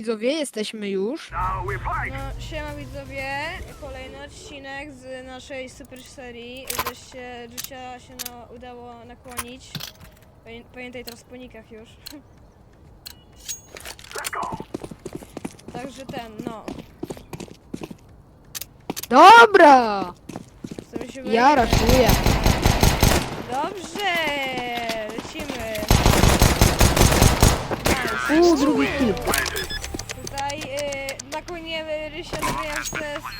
Widzowie, jesteśmy już. No, siema widzowie, kolejny odcinek z naszej super serii, się życia się no, udało nakłonić. Pamię- Pamiętaj teraz po nikach już. Let's go! Także ten, no. Dobra! Się Ja raszuję. Dobrze! Lecimy. Uuu, drugi kill. Y, nakłoniemy Rysia w CSK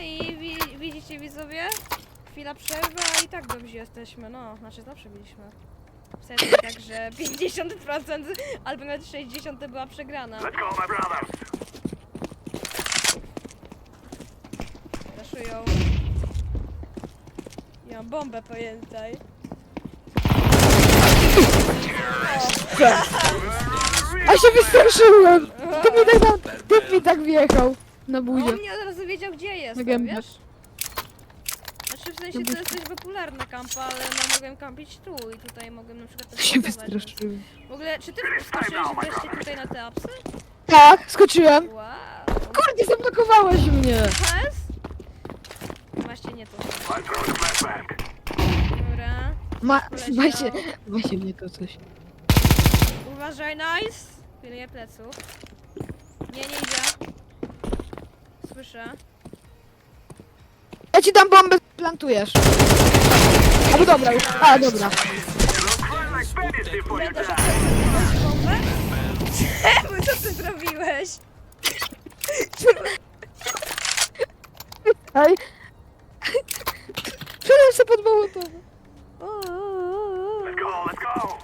i wi widzicie widzowie? Chwila przerwy, a i tak dobrze jesteśmy, no, znaczy zawsze byliśmy. W sensie tak, że 50% albo nawet 60% to była przegrana. Let's go, my brothers! Raszują. Ja mam bombę, pamiętaj. A się wystraszyłem! Ty mi tak, tam, ty mi tak wjechał na On buzię. mnie od razu wiedział, gdzie jestem, gębę. wiesz? Znaczy w sensie to jest dość popularna kampa, ale no mogłem kampić tu i tutaj mogłem na przykład też Się więc- wystraszyłem. W ogóle, czy ty skoczyłeś wreszcie tutaj na te apsy? Tak, skoczyłem. Wow. Kurde, zablokowałeś mnie. Has? Właśnie nie a flashbang. Dobra. Ma, Poleciał. ma się mnie to coś. Uważaj, nice. Pilnuję pleców. Nie, nie idzie. Słyszę. Ja ci dam bombę, plantujesz. Albo dobra już. A, dobra. Będę bombę? Czemu? Co ty zrobiłeś? Ej. Przydam się pod mołotowy. Let's go, let's go!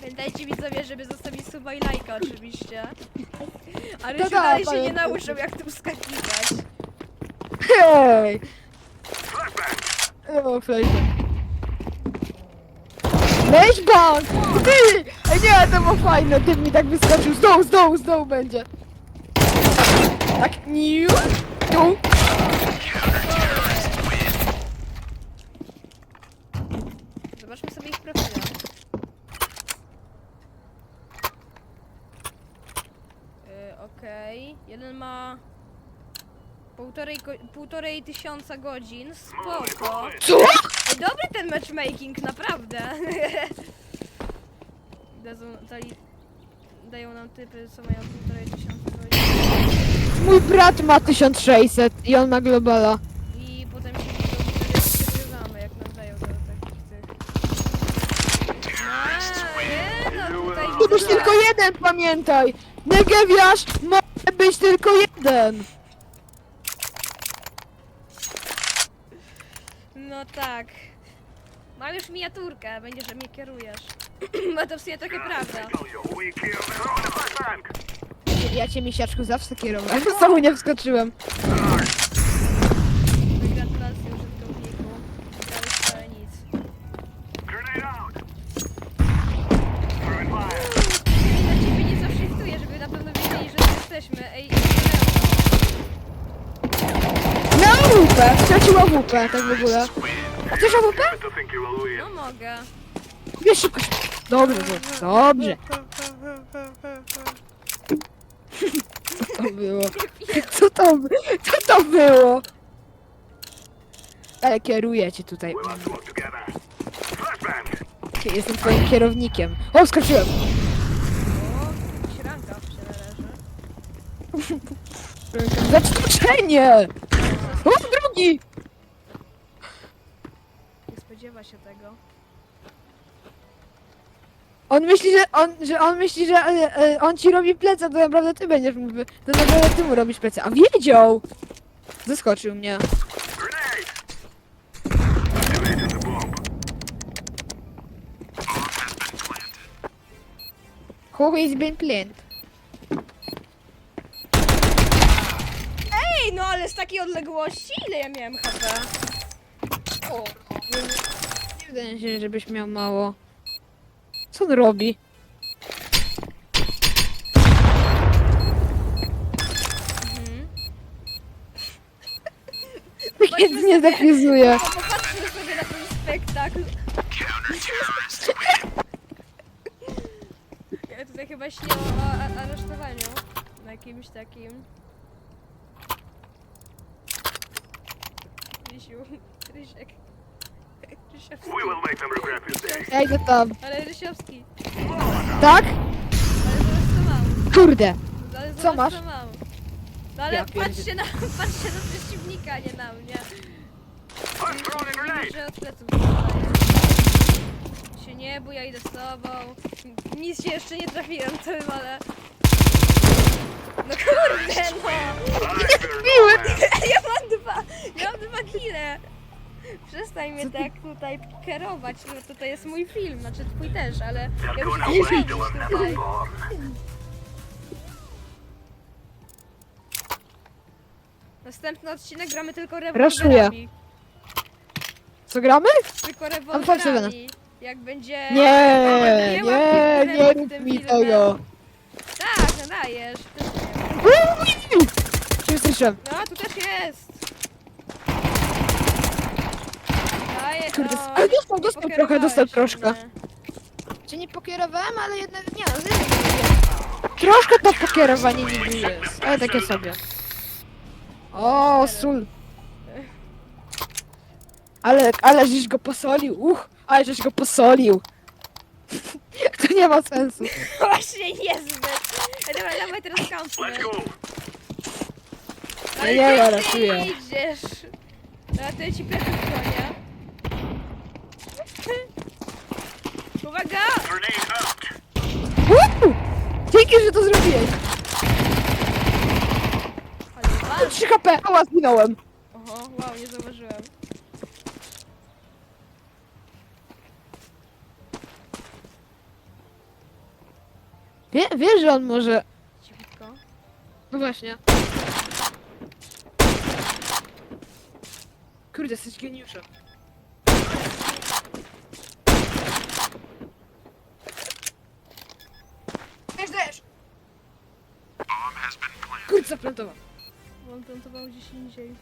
Pamiętajcie widzowie, żeby zostawić suba i lajka oczywiście. A Rysiu da, dalej się nie nauczył jak tu skakiwać. Hej! Flashbang! O. Weź bank! Ty! Ej, nie, to było fajne, ty mi tak wyskoczył. Z dołu, z dołu, z dołu będzie. Tak, niu, tu. Zobaczmy sobie ich profile. Okej. Jeden ma półtorej, go- półtorej tysiąca godzin. Spoko. Co? Ej, dobry ten matchmaking, naprawdę. Dadzą, dali, dają nam typy, co mają półtorej tysiąca godzin. Mój brat ma 1600 i on ma globala. I potem się widzą, przegrywamy, jak nam dają do takich tych. No, nie, no tutaj To widzę, tylko jeden, pamiętaj! Negewiarz może być tylko jeden! No tak. Mam już miniaturkę, będzie, że mnie kierujesz. No to w sumie trochę prawda. Ja cię misiaczku zawsze kierowałem, znowu nie wskoczyłem. Straciła WP, tak w ogóle. Chcesz WP? Good to think you will win. no mogę. Wiesz szybko. Dobrze, dobrze, dobrze. Co to było? Co to, co to było? Ale kieruję cię tutaj. Jestem twoim kierownikiem. O, skoczyłem! Śranka. Zaskoczenie! O, drugi! Spodziewa się tego. On myśli, że on, że on myśli, że e, e, on ci robi pleca, to naprawdę ty będziesz mu, wy- to naprawdę ty mu robisz pleca. A wiedział! Zaskoczył mnie. Who is been planned? Ej, no ale z takiej odległości? Ile ja miałem HP? O, nie wydaje się, żebyś miał mało. Co on robi? Mhm. Nic nie defizuje. Popatrzmy sobie na ten spektakl. Ja tutaj chyba śnię o a- aresztowaniu. Na jakimś takim. Rysiu, Rysiek. Rysiowski. We will make them regret this day. Ja idę tam. Ale Rysiowski. Tak? Ale zobacz co mam. Kurde. Ale Co zobacz, masz? Co mam. No ale Ja patrzcie na, patrzcie na przeciwnika, nie na mnie. I'm throwing a grenade. Że od pleców dostaję. Się nie bój, ja idę z tobą. Nic się jeszcze nie trafiłem tym, ale... No kurde, no! I fear no Miły. man. Ja mam dwa, ja mam dwa kile. Mnie tak tutaj kierować, no to to jest mój film, znaczy twój też, ale ja muszę tutaj. Następny odcinek gramy tylko rewolwerami. Co gramy? Tylko rewolwerami. Jak będzie... Nie, nie, nie tym rób mi tego. Tak, nadajesz. Nie. Się wystraszyłem. No, tu też jest. Kurde, o, ale dostał, nie dostał trochę, dostał troszkę. Cię nie pokierowałem, ale jednak nie, no nie. Troszkę to pokierowanie niby jest, ale takie sobie. O, sól. Ale, ale żeś go posolił, uch, ale żeś go posolił. To nie ma sensu. Właśnie niezbyt. Ej, Dobra, dawaj teraz kampmy. Ale Nie, ja gdzie ty ratuję. idziesz? Ratuję ci plecy słonia. Uwaga! Uuu, Dzięki, że to zrobiłeś. Ale walcz. 3 HP, ała, zginąłem. Oho, wow, nie zauważyłem. Wie, wiesz, że on może... Cichutko. No właśnie. Kurde, jesteś geniuszem. Zaplantował. On plantował gdzieś indziej.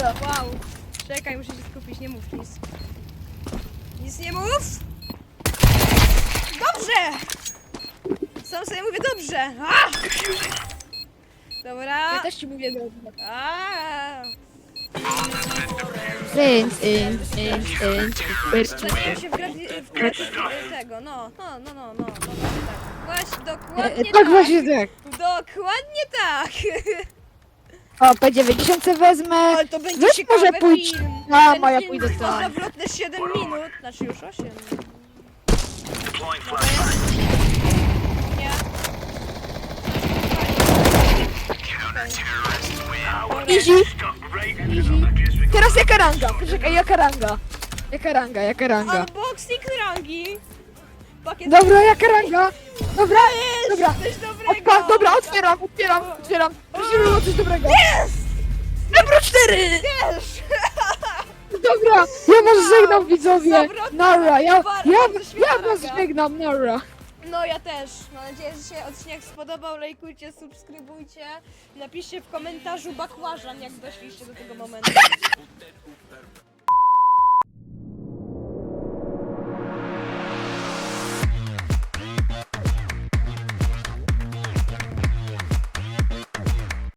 Wow. Czekaj, muszę się skupić, nie mów nic. Nic nie mów! Dobrze! Sam sobie mówię dobrze! A! Dobra. Ja też ci mówię dobrze. A! Inc, inc, inc, inc. Wsadziłem się w grati, w grati tego, no, no, no, no, no, no, właśnie tak. Właśnie, dokładnie Tak właśnie tak. Dokładnie tak! O, P90 wezmę. Ale to będzie Weź ciekawy może pójdź film. tam, Ten a ja film pójdę trwa tam. zawrotne 7 minut, znaczy już 8. Deploying flashbang. Nie. Easy. Stop right into the district. Teraz jaka ranga? Poczekaj, jaka ranga? Jaka ranga, jaka ranga? Unboxing rangi! Pakiet Dobra, jaka ranga? Dobra, dobra. coś dobrego! Odpa dobra, otwieram, otwieram, otwieram. Prosimy o coś dobrego. Jest! Ebro 4! Też! Dobra, ja was żegnam widzowie. Zawrotna Nara, ja, ja, świetna ja was żegnam, Nara. No ja też. Mam nadzieję, że się odcinek spodobał. Lajkujcie, subskrybujcie. Napiszcie w komentarzu bakłażan, jak doszliście do tego momentu.